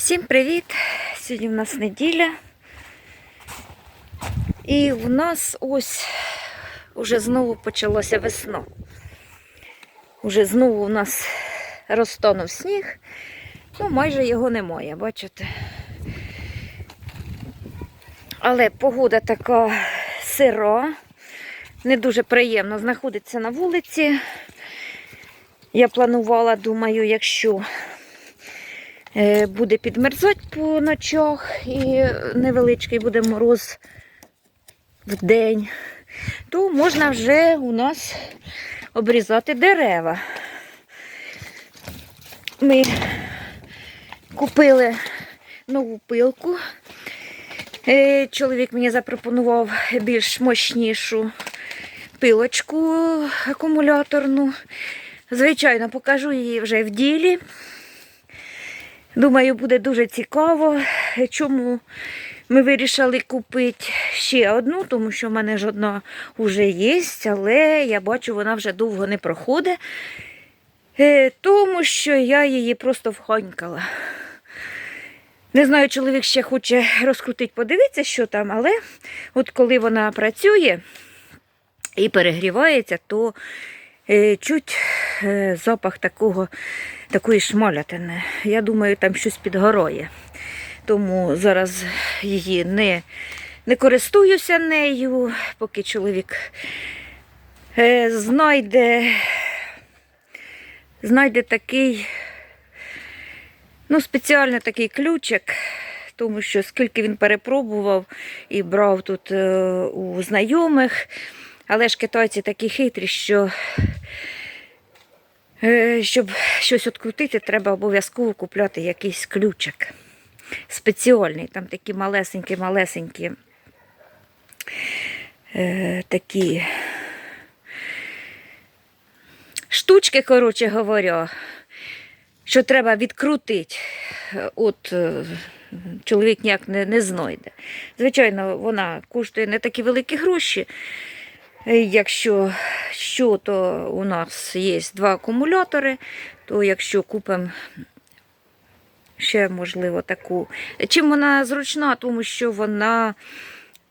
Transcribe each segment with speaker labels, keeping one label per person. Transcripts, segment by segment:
Speaker 1: Всім привіт! Сьогодні в нас неділя. І в нас ось уже знову почалося весна. Уже знову у нас розтонув сніг. Ну, майже його немає, бачите. Але погода така сира, не дуже приємно знаходиться на вулиці. Я планувала, думаю, якщо буде підмерзати по ночах і невеличкий буде мороз в день, то можна вже у нас обрізати дерева. Ми купили нову пилку. Е, Чоловік мені запропонував більш мощнішу пилочку акумуляторну. Звичайно, покажу її вже в ділі. Думаю, буде дуже цікаво, чому ми вирішили купити ще одну, тому що в мене ж одна вже є, але я бачу, вона вже довго не проходить, Е, тому що я її просто вхонькала. Не знаю, чоловік ще хоче розкрутити, подивитися, що там, але от коли вона працює і перегрівається, то е, чуть е, запах такого, такої шмалятини. Я думаю, там щось підгорає. Тому зараз її не, не користуюся нею, поки чоловік е, знайде, знайде такий, ну, спеціально такий ключик, тому що скільки він перепробував і брав тут е, у знайомих. Але ж китайці такі хитрі, що щоб щось відкрутити, треба обов'язково купляти якийсь ключик спеціальний. Там такі малесенькі-малесенькі е, такі штучки, коротше говоря, що треба відкрутити. От е, чоловік ніяк не, не знайде. Звичайно, вона коштує не такі великі гроші. Е, Якщо що, то у нас є два акумулятори, то якщо купимо ще, можливо, таку. Чим вона зручна, тому що вона,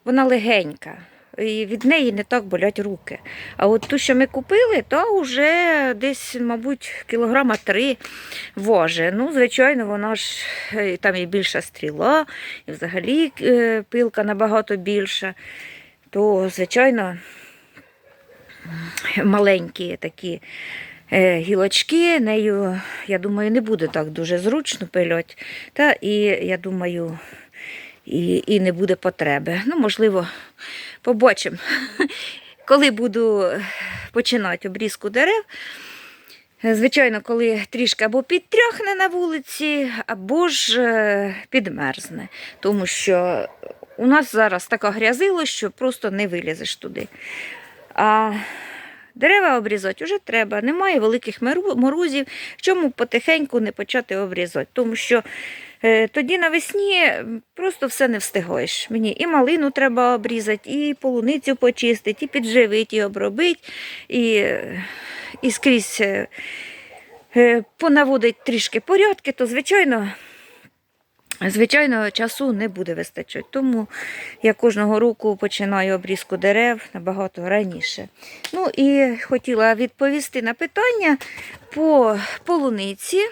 Speaker 1: вона легенька. І від неї не так болять руки. А от ту, що ми купили, то вже десь, мабуть, кілограма три важить. Ну, звичайно, вона ж е, там і більша стріла, і взагалі е, пилка набагато більша. То, звичайно, маленькі такі е, гілочки, нею, я думаю, не буде так дуже зручно пильoti. Та і я думаю, і, і не буде потреби. Ну, можливо, побачимо, коли буду починати обрізку дерев. Звичайно, коли трішки або підтряхне на вулиці, або ж е, підмерзне. Тому що у нас зараз така грязило, що просто не вилізеш туди. А дерева обрізати вже треба. Немає великих морозів. Чому потихеньку не почати обрізати? Тому що е, тоді навесні просто все не встигаєш. Мені і малину треба обрізати, і полуницю почистити, і підживити, і обробити, і, і скрізь е, е, понаводить трішки порядки, то звичайно. Звичайно, часу не буде вистачати, тому я кожного року починаю обрізку дерев набагато раніше. Ну і хотіла відповісти на питання по полуниці.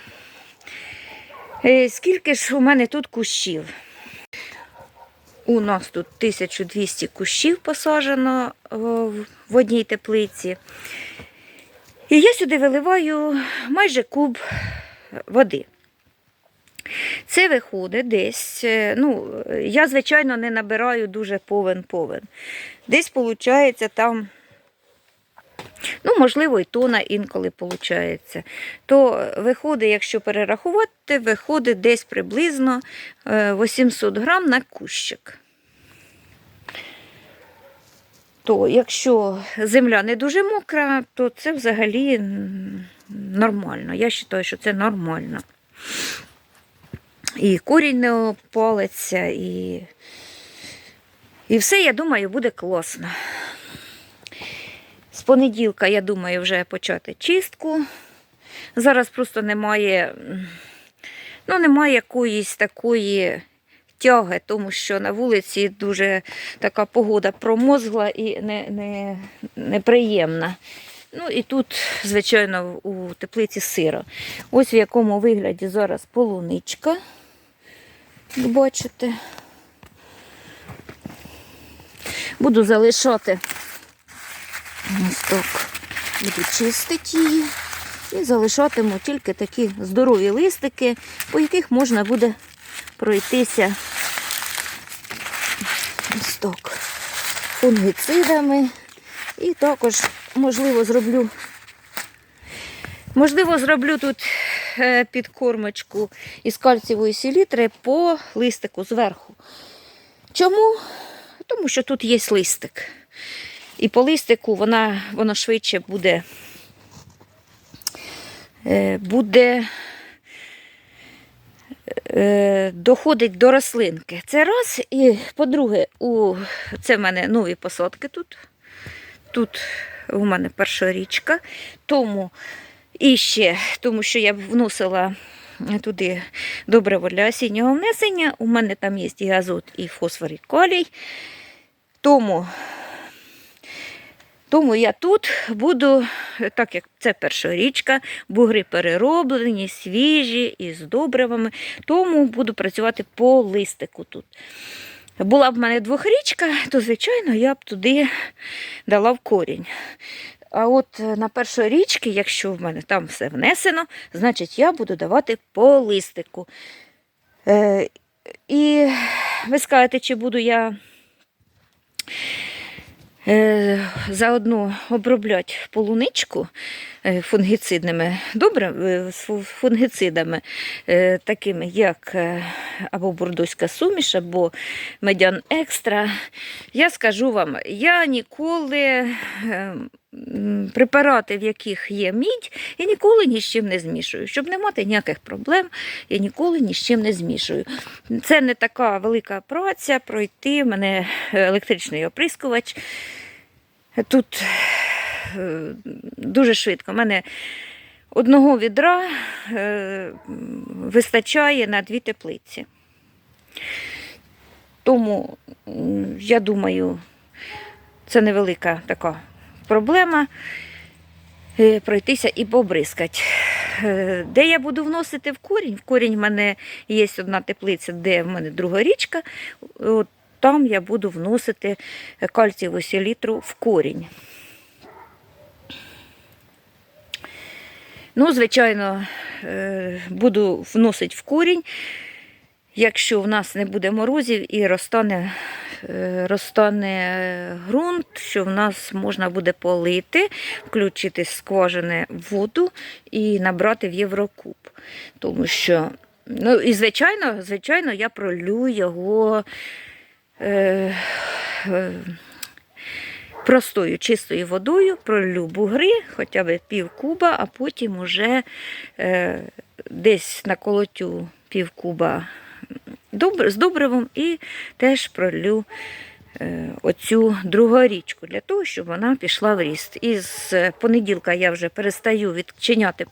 Speaker 1: Е, Скільки ж у мене тут кущів? У нас тут 1200 кущів посаджено е, в одній теплиці. І я сюди виливаю майже куб води. Це виходить десь, е, ну, я, звичайно, не набираю дуже повен-повен. Десь виходить там, ну, можливо, і тона інколи виходить. То виходить, якщо перерахувати, виходить десь приблизно е, 800 грам на кущик. То якщо земля не дуже мокра, то це взагалі нормально. Я вважаю, що це нормально. І корінь не опалиться, і, і все, я думаю, буде класно. З понеділка, я думаю, вже почати чистку. Зараз просто немає Ну, немає якоїсь такої тяги, тому що на вулиці дуже така погода промозгла і не, не, неприємна. Ну і тут, звичайно, у теплиці сиро. Ось в якому вигляді зараз полуничка. Ви бачите. Буду залишати ось так. Буду чистити її. І залишатиму тільки такі здорові листики, по яких можна буде пройтися ось так, фунгіцидами. І також, можливо, зроблю, можливо, зроблю тут е, підкормочку із кальцієвої селітри по листику зверху. Чому? Тому що тут є листик. І по листику вона, воно швидше буде, е, буде е, доходить до рослинки. Це раз. І по-друге, у, це в мене нові посадки тут. Тут у мене перша річка. Тому і ще, тому що я вносила туди добриво для осіннього внесення. У мене там є і азот, і фосфор, і калій. Тому, тому я тут буду, так як це перша річка, бугри перероблені, свіжі і з добривами, тому буду працювати по листику тут. Була б в мене двохрічка, то, звичайно, я б туди дала в корінь. А от на першій річці, якщо в мене там все внесено, значить я буду давати по листику. Е, і ви скажете, чи буду я е, заодно обробляти полуничку е, фунгіцидними добре, е, фунгіцидами, е, такими як е, або бурдуська суміш, або медян екстра. Я скажу вам, я ніколи е, препарати, в яких є мідь, я ніколи ні з чим не змішую. Щоб не мати ніяких проблем, я ніколи ні з чим не змішую. Це не така велика праця пройти. В мене електричний оприскувач. Тут е, дуже швидко. У мене одного відра е, вистачає на дві теплиці. Тому, я думаю, це невелика така проблема е, пройтися і побризкати. Е, Де я буду вносити в корінь? В корінь в мене є одна теплиця, де в мене друга річка. От там я буду вносити кальцієву селітру в корінь. Ну, звичайно, е, буду вносити в корінь, якщо в нас не буде морозів і розтане, розтане ґрунт, що в нас можна буде полити, включити скважини воду і набрати в Єврокуб. Тому що, ну і звичайно, звичайно, я пролю його. Е, е, простою чистою водою пролю бугри, хоча б пів куба, а потім уже е, десь наколотю пів куба з добривом і теж пролю е, оцю другорічку для того, щоб вона пішла в ріст. І з понеділка я вже перестаю відчиняти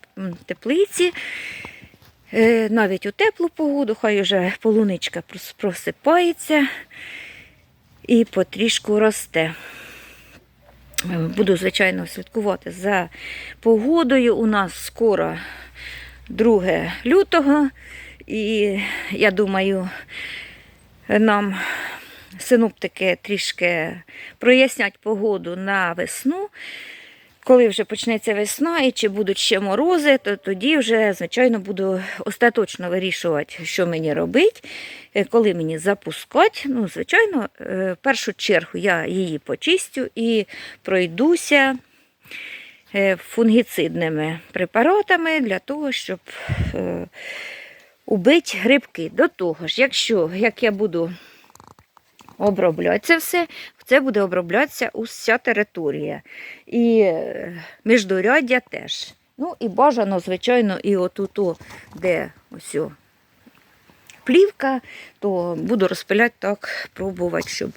Speaker 1: теплиці. Е, Навіть у теплу погоду, хай вже полуничка просипається і потрішку росте. Е, Буду, звичайно, слідкувати за погодою. У нас скоро 2 лютого, і я думаю, нам синоптики трішки прояснять погоду на весну. Коли вже почнеться весна і чи будуть ще морози, то тоді вже, звичайно, буду остаточно вирішувати, що мені робити, е, коли мені запускати. Ну, звичайно, е, в першу чергу я її почистю і пройдуся е, фунгіцидними препаратами для того, щоб убити грибки. До того ж, якщо як я буду обробляти це все, це буде оброблятися уся територія. І е, міждоряддя теж. Ну і бажано, звичайно, і отут, де ось плівка, то буду розпиляти так, пробувати, щоб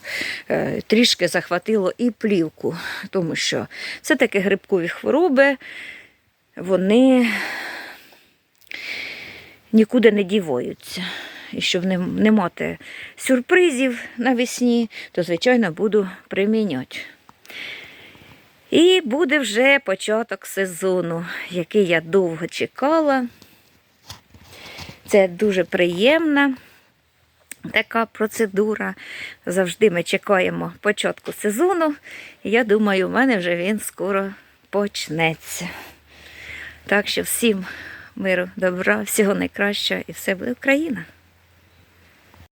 Speaker 1: е, трішки захватило і плівку. Тому що це такі грибкові хвороби, вони нікуди не діваються. І щоб не, не мати сюрпризів навесні, то, звичайно, буду приміняти. І буде вже початок сезону, який я довго чекала. Це дуже приємна така процедура. Завжди ми чекаємо початку сезону. Я думаю, у мене вже він скоро почнеться. Так що всім миру, добра, всього найкращого і все буде Україна.